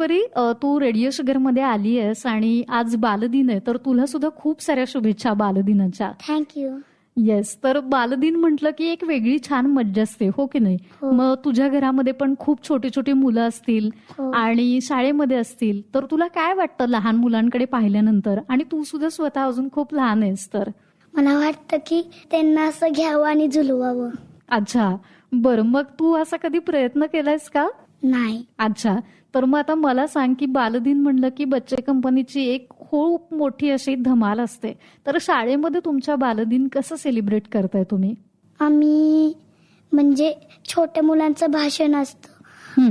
अ, तू radio शुगरमध्ये आली आहेस आणि आज बालदिन आहे तर तुला सुद्धा खूप साऱ्या शुभेच्छा बालदिनाच्या. थँक्यू येस तर बालदिन म्हटलं की एक वेगळी छान मज्जा असते हो की नाही? हो. मग तुझ्या घरामध्ये पण खूप छोटी छोटी मुलं असतील हो. आणि शाळेमध्ये असतील तर तुला काय वाटतं लहान मुलांकडे पाहिल्यानंतर? आणि तू सुद्धा स्वतः अजून खूप लहान आहेस तर? मला वाटतं की त्यांना असं घ्यावं आणि झुलवावं. अच्छा. बरं मग तू असा कधी प्रयत्न केलायस का? नाही. अच्छा. तर मग आता मला सांग की बालदिन म्हणलं की बच्चे कंपनीची एक खूप मोठी अशी धमाल असते. तर शाळेमध्ये तुमच्या बालदिन कसं सेलिब्रेट करताय तुम्ही? आम्ही म्हणजे छोट्या मुलांचं भाषण असतं.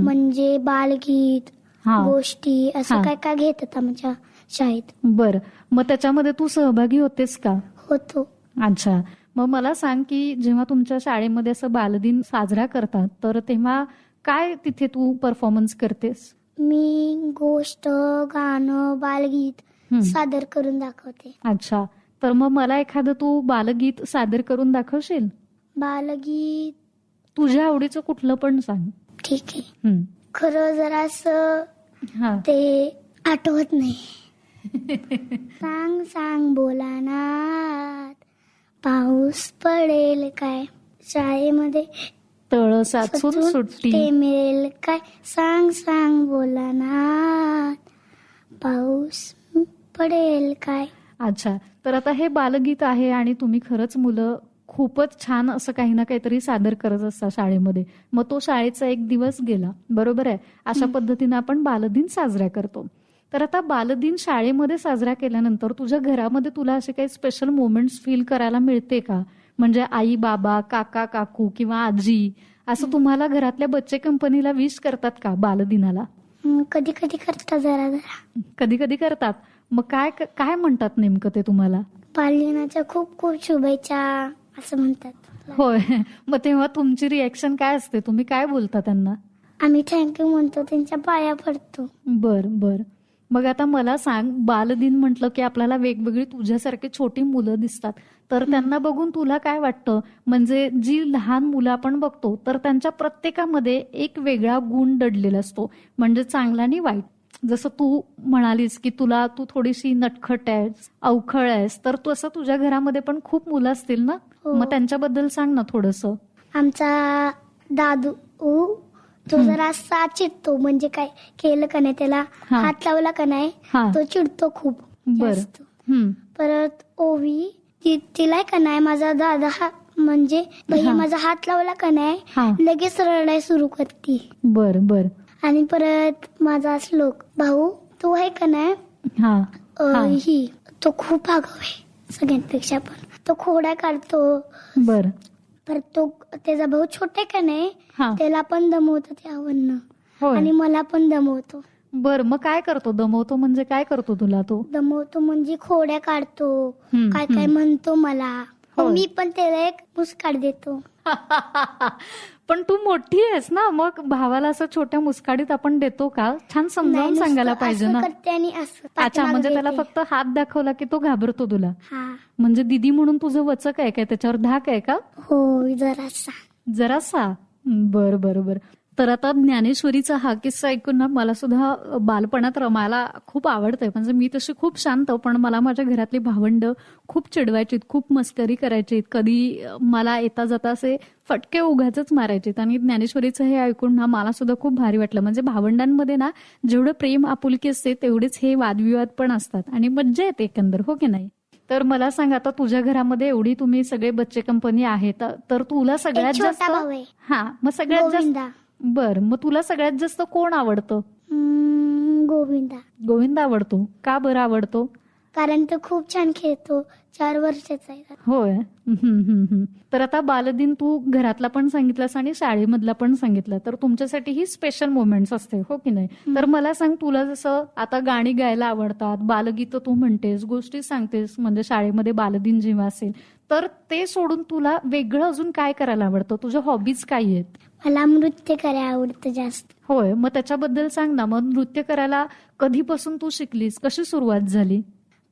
म्हणजे बालगीत हा. गोष्टी असं. काय काय घेतात आमच्या शाळेत. बर. मग त्याच्यामध्ये तू सहभागी होतेस का? होतो. अच्छा. मग मला सांग की जेव्हा तुमच्या शाळेमध्ये असं बालदिन साजरा करतात तर तेव्हा काय तिथे तू परफॉर्मन्स करतेस? मी गोष्ट गाणं बालगीत. सादर करून दाखवते. अच्छा. तर मग मला एखादं तू बालगीत सादर करून दाखवशील? बालगीत. तुझ्या आवडीचं कुठलं पण सांग. ठीक आहे. हम्म. खरं जरा असं हा. ते आठवत नाही. सांग सांग बोलानात. पाऊस पडेल काय? शाळेमध्ये तळ साचून सुट्टी. मिळेल काय? सांग सांग बोलानात पाऊस पडेल काय? अच्छा तर आता हे बालगीत आहे आणि तुम्ही खरंच मुलं खूपच छान असं काही ना काहीतरी सादर करत असता शाळेमध्ये. मग तो शाळेचा एक दिवस गेला बरोबर आहे? अशा पद्धतीने आपण बालदिन साजरा करतो. तर आता बालदिन शाळेमध्ये साजरा केल्यानंतर तुझ्या घरामध्ये तुला असे काही स्पेशल मोमेंट्स फील करायला मिळते का? म्हणजे आई बाबा काका काकू किंवा आजी असं तुम्हाला घरातल्या बच्चे कंपनीला विश करतात का बालदिनाला? कधी कधी करता जरा जरा. कधी कधी करतात. मग काय काय म्हणतात नेमकं ते तुम्हाला? बालदिनाच्या खूप खूप शुभेच्छा असं म्हणतात. होय. मग तेव्हा तुमची रिॲक्शन काय असते? तुम्ही काय बोलता त्यांना? आम्ही थँक्यू म्हणतो त्यांच्या पाया पडतो. बर बर. मग आता मला सांग बालदिन म्हटलं की आपल्याला वेगवेगळी तुझ्यासारखी छोटी मुलं दिसतात. तर त्यांना बघून तुला काय वाटतं? म्हणजे जी लहान मुलं आपण बघतो तर त्यांच्या प्रत्येकामध्ये एक वेगळा गुण दडलेला असतो. म्हणजे चांगला आणि वाईट. जसं तू म्हणालीस की तुला तू थोडीशी नटखट आहेस अवखळ आहेस तर तू असं तुझ्या घरामध्ये पण खूप मुलं असतील ना? हो. मग त्यांच्याबद्दल सांग ना थोडस. आमचा दादू तो जरा असा चिडतो. म्हणजे काय केलं का नाही त्याला. हात लावला का नाही? तो चिडतो खूप. बर. परत ओवी ती तिला का नाही? माझा दादा हा म्हणजे भैया. माझा हात लावला का नाही? लगेच रडाय सुरू करते. बर बर. आणि परत माझा श्लोक भाऊ तो आहे का नाही? हा. अ, हा. ही तो खूप आगाव आहे सगळ्यांपेक्षा पण. तो खोड्या काढतो. बर. परत तो त्याचा भाऊ छोटा आहे का नाही? हा. त्याला पण दमवतो त्यावरनं होय. आणि मला पण दमवतो. बर मग काय करतो? दमवतो म्हणजे काय करतो तुला तो? दमवतो म्हणजे खोड्या काढतो. हम्म, काय काय हम्म. म्हणतो मला. होय. मग मी पण त्याला एक मुस्काट देतो. पण तू मोठी आहेस ना मग भावाला असं छोट्या मुस्काडीत आपण देतो का? छान समजावून नाही, सांगायला नुसतं पाहिजे असं ना. करते आणि असं अच्छा पाठीमागं म्हणजे त्याला. फक्त हात दाखवला की तो घाबरतो तुला? हा. म्हणजे दिदी म्हणून तुझं वचक आहे काय? त्याच्यावर धाक आहे का? हो जरासा. जरासा? बर बर बर. तर आता ज्ञानेश्वरीचा हा किस्सा ऐकून ना मला सुद्धा बालपणात रमायला खूप आवडतंय. म्हणजे मी तशी खूप शांत पण मला माझ्या घरातली भावंड खूप चिडवायचीत खूप मस्करी करायचीत. कधी मला येता जाता असे फटके उगाचच मारायचेत. आणि ज्ञानेश्वरीचं हे ऐकून ना मला सुद्धा खूप भारी वाटलं. म्हणजे भावंडांमध्ये ना जेवढं प्रेम आपुलकी असते तेवढेच हे वादविवाद पण असतात. आणि मज्जा येते एकंदर हो की नाही? तर मला सांग आता तुझ्या घरामध्ये एवढी तुम्ही सगळे बच्चे कंपनी आहेत तर तुला सगळ्यात जास्त आहे. हा मग सगळ्यात जास्त बर मग तुला सगळ्यात जास्त कोण आवडतं? हम्म, गोविंदा. गोविंद आवडतो. का बरं आवडतो? कारण तो खूप छान खेळतो. चार वर्षाचा आहे. होय. हम्म, हम्म, हम्म. तर आता बालदिन तू घरातला पण सांगितलास आणि शाळेमधला पण सांगितलं. तर तुमच्यासाठी ही स्पेशल मोमेंट्स असते हो की नाही? तर मला सांग तुला जसं आता गाणी गायला आवडतात बालगीतं तू म्हणतेस गोष्टी सांगतेस म्हणजे शाळेमध्ये बालदिन जेव्हा असेल तर ते सोडून तुला वेगळं अजून काय करायला आवडतं? तुझ्या हॉबीज काय आहेत? मला नृत्य करायला आवडतं जास्त. होय मग त्याच्याबद्दल सांग ना. मग नृत्य करायला कधीपासून तू शिकलीस? कशी सुरुवात झाली?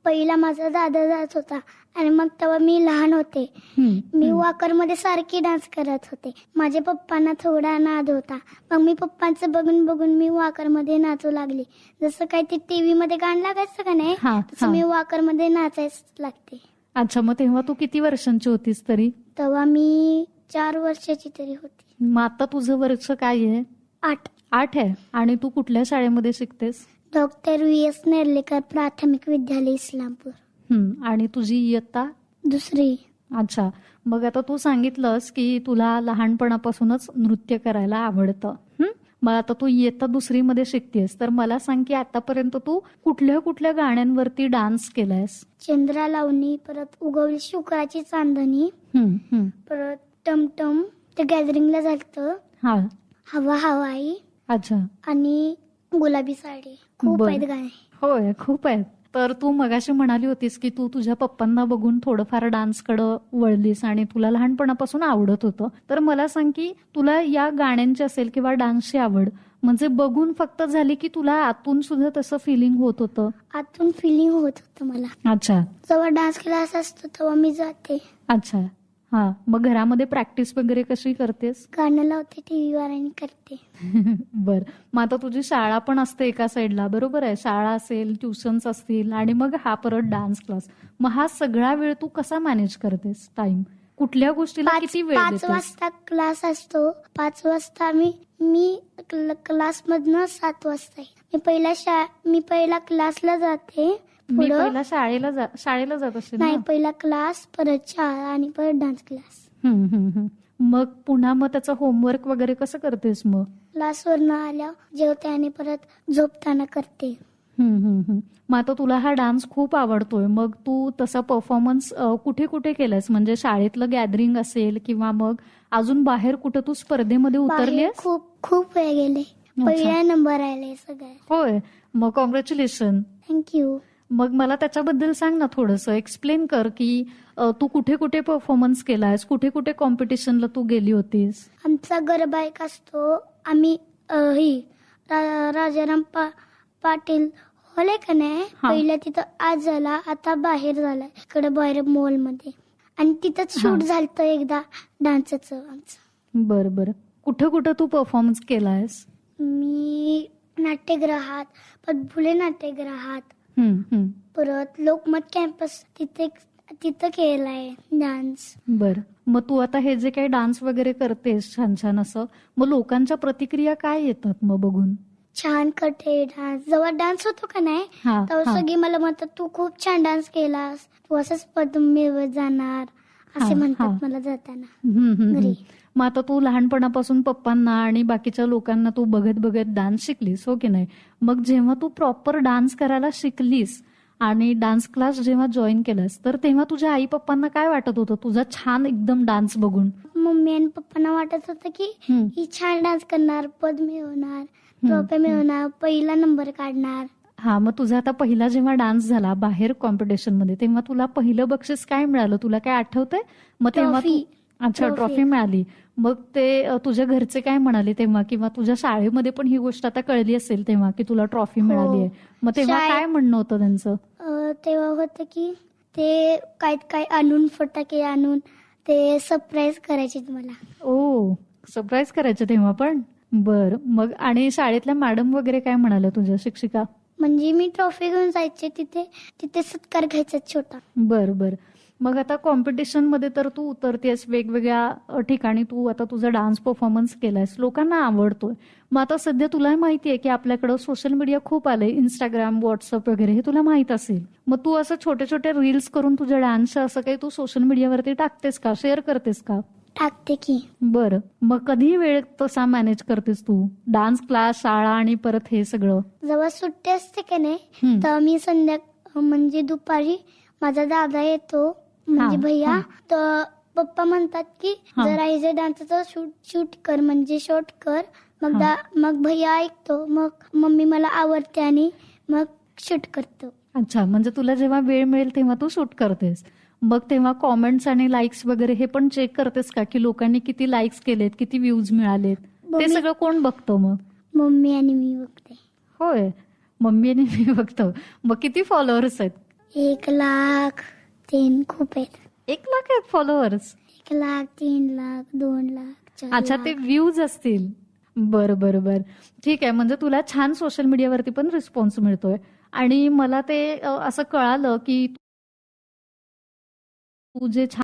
पहिला माझा दादा जात होता आणि मग तेव्हा मी लहान होते. हम्म, मी हम्म. वॉकरमध्ये सारखी डान्स करत होते. माझ्या पप्पांना थोडा नाद होता. मग मी पप्पांचं बघून बघून मी वॉकरमध्ये नाचू लागले. जसं काय ते टीव्ही मध्ये गाणं लागायचं का नाही हा, तसं हा. मी वॉकरमध्ये नाचायच लागते. अच्छा मग तेव्हा तू किती वर्षांची होतीस तरी? तेव्हा मी चार वर्षाची तरी होती. मग आता तुझं वर्ष काय आहे? आठ. आठ आहे? आणि तू कुठल्या शाळेमध्ये शिकतेस? डॉक्टर व्ही एस नेर्लेकर प्राथमिक विद्यालय इस्लामपूर. हम्म, आणि तुझी इयत्ता दुसरी. अच्छा. मग आता तू सांगितलंस की तुला लहानपणापासूनच नृत्य करायला आवडतं. हम्म? मग आता तू इयत्ता दुसरीमध्ये शिकतेस. तर मला सांग की आतापर्यंत तू कुठल्या कुठल्या गाण्यांवरती डान्स केलायस? चंद्रा लावणी परत उगवली शुक्राची चांदणी. परत टमटम ते गॅदरिंगला झालतं हा. हवा हवाई अच्छा. आणि गुलाबी साडी. खूप बरं. आहेत गाणे. होय खूप आहेत. तर तू मगाशी म्हणाली होतीस की तू तुझ्या पप्पांना बघून थोडंफार डान्सकडं वळलीस आणि तुला लहानपणापासून आवडत होतं. तर मला सांग की तुला या गाण्यांची असेल किंवा डान्सची आवड म्हणजे बघून फक्त झाली की तुला आतून सुद्धा तसं फिलिंग होत होतं? आतून फिलिंग होत होतं मला. अच्छा. जेव्हा डान्स क्लास असतो तेव्हा मी जाते. अच्छा. हा मग घरामध्ये प्रॅक्टिस वगैरे कशी करतेस? गाणं लावते टीव्हीवर आणि करते. बर. मग आता तुझी शाळा पण असते एका साईडला बरोबर आहे? शाळा असेल ट्युशन्स असतील आणि मग हा परत डान्स क्लास मग हा सगळा वेळ तू कसा मॅनेज करतेस? टाइम कुठल्या गोष्टीला पाच किती वेळ पाच देतेस? वाजता क्लास असतो. पाच वाजता मी मी क्लास मधनं सात वाजता येते. मी पहिला शा मी पहिला क्लासला जाते. मी पुढं पहिला शाळेला जा शाळेला जात असेल ना? नाही पहिला क्लास परत शाळा आणि परत डान्स क्लास हम्म, हम्म, हम्म. मग पुन्हा मग त्याचं होमवर्क वगैरे कसं करतेस मग? क्लासवरनं आल्यावर जेवते आणि परत झोपताना करते. हम्म, हम्म, हम्म. मग आता तुला हा डान्स खूप आवडतोय. मग तू तसा परफॉर्मन्स कुठे कुठे केलायस? म्हणजे शाळेतलं गॅदरिंग असेल किंवा मग अजून बाहेर कुठे तू स्पर्धेमध्ये बाहेर उतरलीस खूप खूप वेळ गेले. पहिला नंबर आले सगळ्यात. होय. मग कॉंग्रॅच्युलेशन थँक्यू मग मला त्याच्याबद्दल सांग ना थोडंसं. एक्सप्लेन कर की अ, तू कुठे कुठे परफॉर्मन्स केलायस? कुठे कुठे कॉम्पिटिशनला तू गेली होतीस? आमचा गरबा एक असतो. आम्ही अ, ही रा- राजाराम पा पाटील. हॉल का नाही? हा. पहिला तिथं आज झाला आता बाहेर झाला इकडे बाहेर मॉलमध्ये आणि तिथंच शूट झालं एकदा डान्सचं आमचं. बर बर. कुठं कुठं तू परफॉर्मन्स केलायस? मी नाट्यगृहात परत फुले नाट्यगृहात. परत लोकमत कॅम्पस तिथे तिथं केलाय डान्स बर मग तू आता हे जे काही डान्स वगैरे करतेस छान छान असं मग लोकांच्या प्रतिक्रिया काय येतात मग बघून छान करते डान्स जेव्हा डान्स होतो का नाही हा, तेव्हा हा. सगळी मला म्हणतात तू खूप छान डान्स केलास तू असंच पदम मिळवत जाणार हा, असे हा. म्हणतात मला जाताना हम्म, हम्म, हम्म. घरी. मग आता तू लहानपणापासून पप्पांना आणि बाकीच्या लोकांना तू बघत बघत डान्स शिकलीस हो की नाही? मग जेव्हा तू प्रॉपर डान्स करायला शिकलीस आणि डान्स क्लास जेव्हा जॉईन केलास तर तेव्हा तुझ्या आई पप्पांना काय वाटत होतं? तुझा छान एकदम डान्स बघून. मम्मी आणि पप्पांना वाटत होतं की. ही छान डान्स करणार पद मिळवणार ट्रॉफी मिळवणार पहिला नंबर काढणार. हा मग तुझा आता पहिला जेव्हा डान्स झाला बाहेर कॉम्पिटिशनमध्ये तेव्हा तुला पहिलं बक्षीस काय मिळालं? तुला काय आठवतंय? मग तेव्हा. अच्छा ट्रॉफी. ट्रॉफी मिळाली. मग ते अ, तुझ्या घरचे काय म्हणाले तेव्हा? किंवा तुझ्या शाळेमध्ये पण ही गोष्ट आता कळली असेल तेव्हा की तुला ट्रॉफी हो. मिळाली आहे. मग तेव्हा शाळेत- काय म्हणणं होतं त्यांचं? अं, तेव्हा होतं की ते काय काय आणून फटाके आणून ते सरप्राईज करायचे मला. ओ सरप्राईज करायचं तेव्हा पण? बर मग आणि शाळेतल्या मॅडम वगैरे काय म्हणाल्या तुझ्या शिक्षिका? म्हणजे मी ट्रॉफी घेऊन जायचे तिथे तिथे सत्कार घ्यायचा छोटा. बर बर. मग आता कॉम्पिटिशनमध्ये तर तू उतरतेस वेगवेगळ्या ठिकाणी तू आता तुझा डान्स परफॉर्मन्स केलायस लोकांना आवडतोय. मग आता सध्या तुला माहिती आहे की आपल्याकडं सोशल मीडिया खूप आलंय इंस्टाग्राम व्हॉट्सअप वगैरे हे तुला माहीत असेल. मग तू असं छोटे छोटे रील्स करून तुझ्या डान्सचं असं काही तू सोशल मीडियावरती टाकतेस का शेअर करतेस का? टाकते की. बरं. मग कधी वेळ तसा मॅनेज करतेस तू? डान्स क्लास शाळा आणि परत हे सगळं? जेव्हा सुट्टी असते का नाही. तर मी संध्या म्हणजे दुपारी माझा दादा येतो म्हणजे भैया. तर पप्पा म्हणतात की हा. जरा हिजे डान्सचं शूट शूट कर म्हणजे शॉट कर. मग हा. दा मग भैया ऐकतो मग मम्मी मला आवडते आणि मग शूट करतो. अच्छा म्हणजे तुला जेव्हा वेळ मिळेल तेव्हा तू शूट करतेस. मग तेव्हा कॉमेंट्स आणि लाईक्स वगैरे हे पण चेक करतेस का की लोकांनी किती लाईक्स केलेत किती व्ह्यूज मिळालेत? ते मम्मी- सगळं कोण बघतं मग? मम्मी आणि मी बघते. होय मम्मी आणि मी बघतो. मग किती फॉलोअर्स आहेत? एक लाख. तीन खूप आहेत. एक लाख आहेत फॉलोअर्स एक लाख तीन लाख दोन लाख चार अच्छा लाख. ते व्ह्यूज असतील. बरं बरं बरं. ठीक आहे म्हणजे तुला छान सोशल मीडियावरती पण रिस्पॉन्स मिळतोय. आणि मला ते अ, असं कळालं की तू जे छान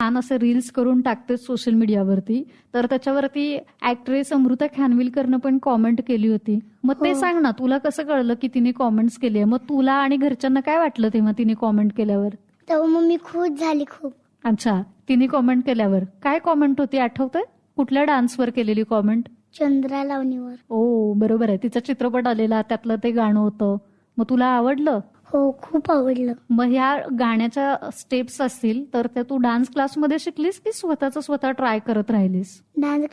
छान असे रील्स करून टाकतेस सोशल मीडियावरती तर त्याच्यावरती ऍक्ट्रेस अमृता खानविलकरनं पण कॉमेंट केली होती. मग ते हो. सांग ना तुला कसं कळलं की तिने कॉमेंट्स केली आहे? मग तुला आणि घरच्यांना काय वाटलं तेव्हा तिने कॉमेंट केल्यावर? तेव्हा मग मी खुश झाली खूप. अच्छा तिने कॉमेंट केल्यावर. काय कॉमेंट होती आठवतंय? कुठल्या डान्सवर केलेली कॉमेंट चंद्रा लावणीवर. ओ बरोबर आहे. तिचा चित्रपट आलेला त्यातलं ते गाणं होतं. मग तुला आवडलं? हो खूप आवडलं. मग ह्या गाण्याच्या स्टेप्स असतील तर त्या तू डान्स क्लासमध्ये शिकलीस की स्वतःच स्वतः ट्राय करत राहिलीस? डान्स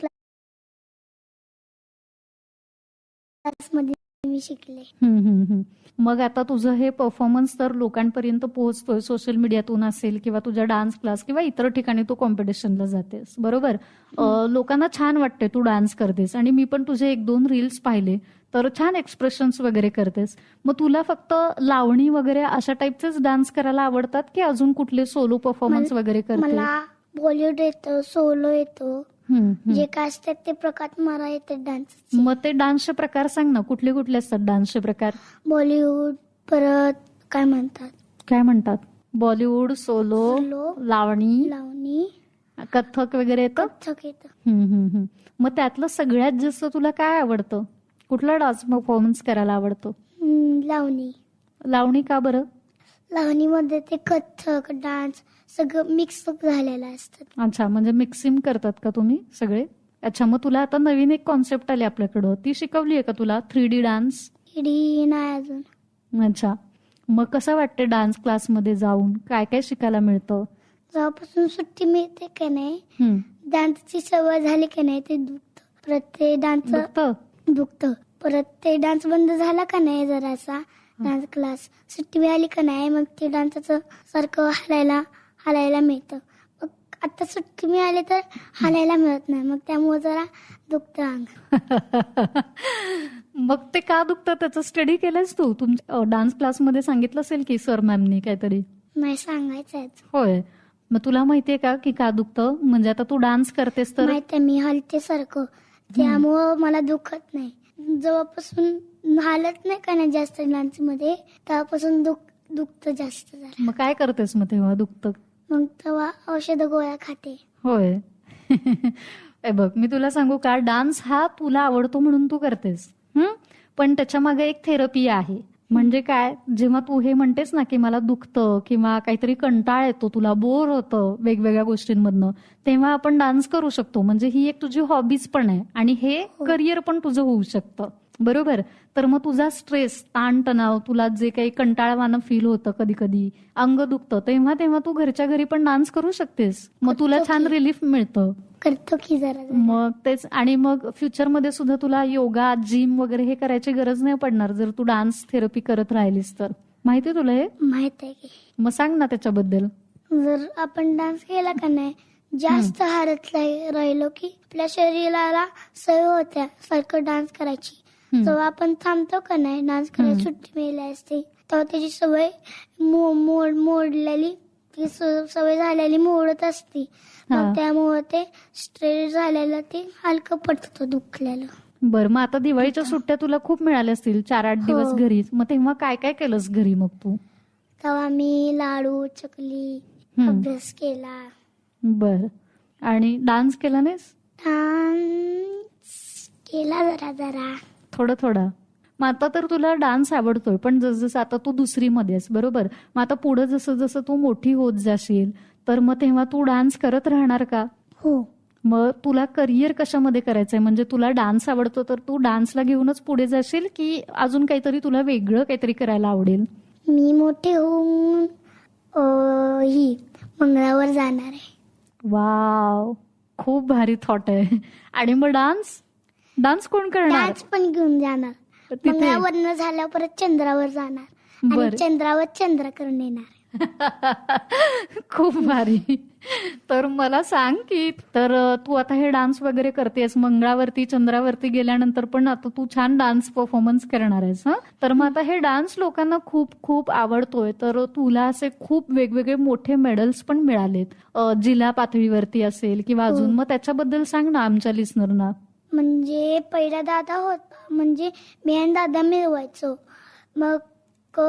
क्लासमध्ये मी शिकले. मग आता तुझं हे परफॉर्मन्स तर लोकांपर्यंत पोहोचतोय सोशल मीडियातून असेल किंवा तुझ्या डान्स क्लास किंवा इतर ठिकाणी तू कॉम्पिटिशनला जातेस बरोबर? लोकांना छान वाटते तू डान्स करतेस आणि मी पण तुझे एक दोन रील्स पाहिले तर छान एक्सप्रेशन्स वगैरे करतेस. मग तुला फक्त लावणी वगैरे अशा टाईपचेच डान्स करायला आवडतात की अजून कुठले सोलो परफॉर्मन्स वगैरे करते? मला बॉलिवूड येतो सोलो येतो. जे काय असतात ते प्रकार मला येते डान्स मग ते डान्सचे प्रकार सांग ना कुठले कुठले असतात डान्सचे प्रकार? बॉलिवूड परत काय म्हणतात? काय म्हणतात? Bollywood solo solo Lavani Lavani. Kathak वगैरे येतं? कथ्थक येतं. हम्म, हम्म, हम्म. मग त्यातलं सगळ्यात जास्त तुला काय आवडतं? कुठला डान्स परफॉर्मन्स करायला आवडतो? हम्म, लावणी. लावणी का बरं? लावणीमध्ये ते कथ्थक डान्स सगळं मिक्स झालेलं असतात अच्छा म्हणजे मिक्सिंग करतात का तुम्ही सगळे? अच्छा मग तुला आता नवीन एक कॉन्सेप्ट आली आपल्याकडं. ती शिकवली आहे का तुला? थ्री डी डान्स इडी नाही अजून. अच्छा. मग कसं वाटतं डान्स क्लासमध्ये जाऊन? काय काय शिकायला मिळतं? जेव्हापासून सुट्टी मिळते का नाही. डान्सची सवय झाली की नाही ते दुखत. परत ते डान्स दुखतं? दुखत. परत ते डान्स बंद झाला का नाही जरासा डान्स क्लास सुट्टी मिळाली का नाही मग ते डान्सचं सारखं हलायला हलायला मिळतं. मग आता सुट्टी मिळाली तर हलायला मिळत नाही. मग त्यामुळे जरा दुखतं अंग. मग ते का दुखतं? त्याचं स्टडी केलंस तू? तुमच्या डान्स क्लासमध्ये सांगितलं असेल की सर मॅमनी काहीतरी. नाही सांगायचं होय. मग तुला माहितीये का की का दुखतं? म्हणजे आता तू डान्स करतेस तर? माहिती मी हलते सारखं. त्यामुळं मला दुखत नाही. जेव्हापासून हालत नाही का नाही जास्त डान्समध्ये? तेव्हापासून दुख दुखतं जास्त मग काय करतेस मग तेव्हा? दुखतं? मग तेव्हा औषध गोळ्या खाते. होय. ए बघ मी तुला सांगू का डान्स हा तुला आवडतो म्हणून तू करतेस. हं? पण त्याच्यामागे एक थेरपी आहे. म्हणजे काय जेव्हा तू हे म्हणतेस ना की मला दुखतं किंवा काहीतरी कंटाळ येतो तुला बोर होतं वेगवेगळ्या गोष्टींमधनं तेव्हा आपण डान्स करू शकतो. म्हणजे ही एक तुझी हॉबीज पण आहे आणि हे. करिअर पण तुझं होऊ शकतं. बरोबर? तर मग तुझा स्ट्रेस ताणतणाव तुला जे काही कंटाळवानं फील होतं कधी कधी अंग दुखतं तेव्हा तेव्हा तू घरच्या घरी पण डान्स करू शकतेस. मग तुला छान. रिलीफ मिळतं. करतो की जरा. मग तेच आणि मग फ्युचरमध्ये सुद्धा तुला योगा जिम वगैरे हे करायची गरज नाही पडणार जर तू डान्स थेरपी करत राहिलीस तर. माहिती तुला हे? माहीत आहे की. मग सांग ना त्याच्याबद्दल. जर आपण डान्स केला का नाही जास्त हारत राहि- राहिलो की आपल्या शरीराला सवय होत्या सारखं डान्स करायची. जेव्हा आपण थांबतो का नाही? डान्स करायला. सुट्टी मिळाली असते. तेव्हा त्याची सवय मो- मोड मोडलेली ती सवय झालेली मोडत असते. मग त्यामुळे ते स्ट्रेस झालेलं ते हलकं पडतं दुखलेलं. बरं मग आता दिवाळीच्या सुट्ट्या तुला खूप मिळाल्या असतील चार आठ दिवस हो. घरीच. मग तेव्हा काय काय केलंस घरी मग तू? तेव्हा मी लाडू चकली. अभ्यास केला. बर. आणि डान्स केला नाहीस? डान्स केला जरा जरा. थोडं थोडं. मग आता तर तुला डान्स आवडतोय पण जसं आता तू दुसरी मध्ये आहेस बरोबर? मग आता पुढे जसं जसं तू मोठी होत जाशील तर मग तेव्हा तू डान्स करत राहणार का? हो. मग तुला करिअर कशामध्ये करायचंय? म्हणजे तुला डान्स आवडतो तर तू डान्सला घेऊनच पुढे जाशील की अजून काहीतरी तुला वेगळं काहीतरी करायला आवडेल? मी मोठे होऊन अं, ही मंगळावर जाणार आहे. वाव! खूप भारी थॉट आहे. आणि मग डान्स? डान्स कोण करणार? डान्स पण घेऊन जाणार. तिथे? मंगळावर न झाल्यावर परत चंद्रावर जाणार. बरं. आणि चंद्रावर चंद्र करून येणार. खूप भारी. तर मला सांग की तर अ, तू आता हे डान्स वगैरे करतेस मंगळावरती चंद्रावरती गेल्यानंतर पण आता तू छान डान्स परफॉर्मन्स करणार आहेस हं? तर मग आता हे डान्स लोकांना खूप खूप आवडतोय तर तुला असे खूप वेगवेगळे मोठे मेडल्स पण मिळालेत. अ, जिल्हा पातळीवरती असेल किंवा अजून मग त्याच्याबद्दल सांग ना आमच्या लिस्नरना. म्हणजे पहिला दादा होता म्हणजे मी आणि दादा मिळवायचो. मग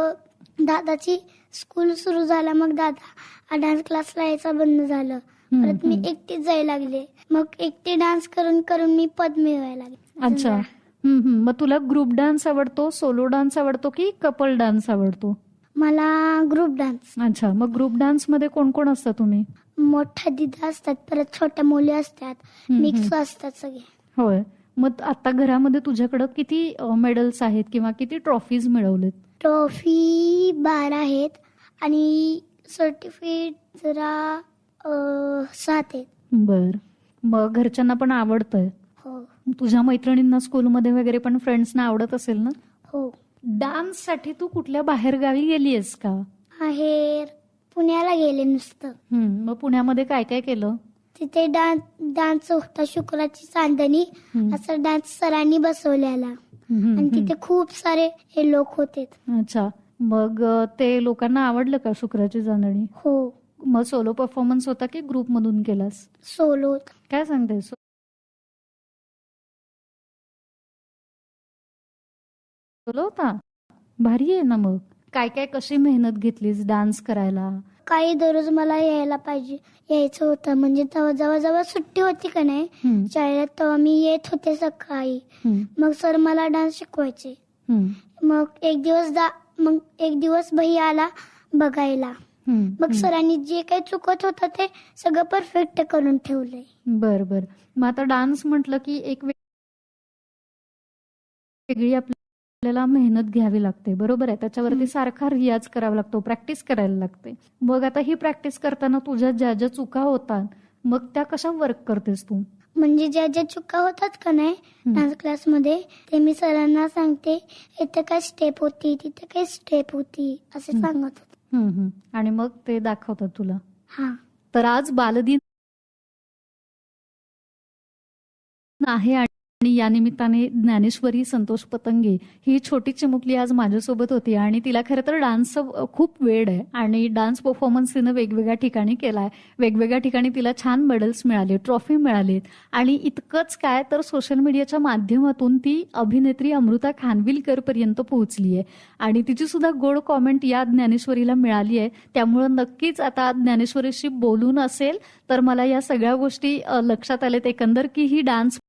दादाची स्कूल सुरू झाला मग दादा डान्स क्लासला यायचा बंद झालं. परत मी एकटीच जायला लागले. मग एकटी डान्स करून करून मी पद मिळवायला लागले. अच्छा. मग तुला ग्रुप डान्स आवडतो सोलो डान्स आवडतो की कपल डान्स आवडतो? मला ग्रुप डान्स अच्छा. मग ग्रुप डान्समध्ये कोण कोण असता तुम्ही? मोठ्या दिदा असतात परत छोट्या मुली असतात मिक्स असतात सगळे. होय. मग आता घरामध्ये तुझ्याकडं किती मेडल्स आहेत किंवा किती ट्रॉफीज मिळवलेत? ट्रॉफी बारा आहेत आणि सर्टिफिकेट जरा अं, सात आहेत. बर. मग घरच्यांना पण आवडतंय. हो. तुझ्या मैत्रिणींना स्कूलमध्ये वगैरे पण फ्रेंड्सना आवडत असेल ना? हो. डान्ससाठी तू कुठल्या बाहेर गावी गेलीयस का? आहेर पुण्याला गेले नुसतं. मग पुण्यामध्ये काय काय केलं? तिथे डान्स डान्स होता शुक्राची चांदणी. असं डान्स सरांनी बसवलेला. आणि. तिथे खूप सारे हे लोक होते. अच्छा. मग ते लोकांना आवडलं का शुक्राची चांदणी? हो. मग सोलो परफॉर्मन्स होता की ग्रुप मधून केलास? सोलो काय सांगते सोलो होता? भारी आहे ना मग. काय काय कशी मेहनत घेतलीस डान्स करायला? काही दररोज मला यायला पाहिजे यायचं होतं. म्हणजे तेव्हा जेव्हा जेव्हा सुट्टी होती का नाही हम्म, शाळेत तेव्हा मी येत होते सकाळी. हम्म, मग सर मला डान्स शिकवायचे. हम्म, मग एक दिवस दा मग एक दिवस भैया आला बघायला. हम्म, मग हम्म. सरांनी जे काही चुकत होतं ते सगळं परफेक्ट करून ठेवलंय. बर बर. मग आता डान्स म्हटलं की एक वेगळी आपल्याला मेहनत घ्यावी लागते बरोबर आहे त्याच्यावरती. सारखा रियाज करावा लागतो प्रॅक्टिस करायला लागते मग आता ही प्रॅक्टिस करताना तुझ्या ज्या ज्या चुका होतात मग त्या कशा वर्क करतेस तू म्हणजे ज्या ज्या चुका होतात का नाही. डान्स क्लासमध्ये ते मी सरांना सांगते इथे काय स्टेप होती तिथे काय स्टेप होती असे. सांगत होते. आणि मग ते दाखवतात तुला हा तर आज बालदिन आहे आणि या निमित्ताने ज्ञानेश्वरी संतोष पतंगे ही छोटी चिमुकली आज माझ्यासोबत होती आणि तिला खरं तर डान्सचं खूप वेळ आहे आणि डान्स परफॉर्मन्स तिनं वेगवेगळ्या ठिकाणी केलाय. वेगवेगळ्या ठिकाणी तिला छान मेडल्स मिळाले ट्रॉफी मिळालीत. आणि इतकंच काय तर सोशल मीडियाच्या माध्यमातून ती अभिनेत्री अमृता खानविलकर पर्यंत पोहोचली आहे. आणि तिची सुद्धा गोड कॉमेंट या ज्ञानेश्वरीला मिळाली आहे. त्यामुळं नक्कीच आता ज्ञानेश्वरीशी बोलून असेल तर मला या सगळ्या गोष्टी लक्षात आल्यात. एकंदर की ही डान्स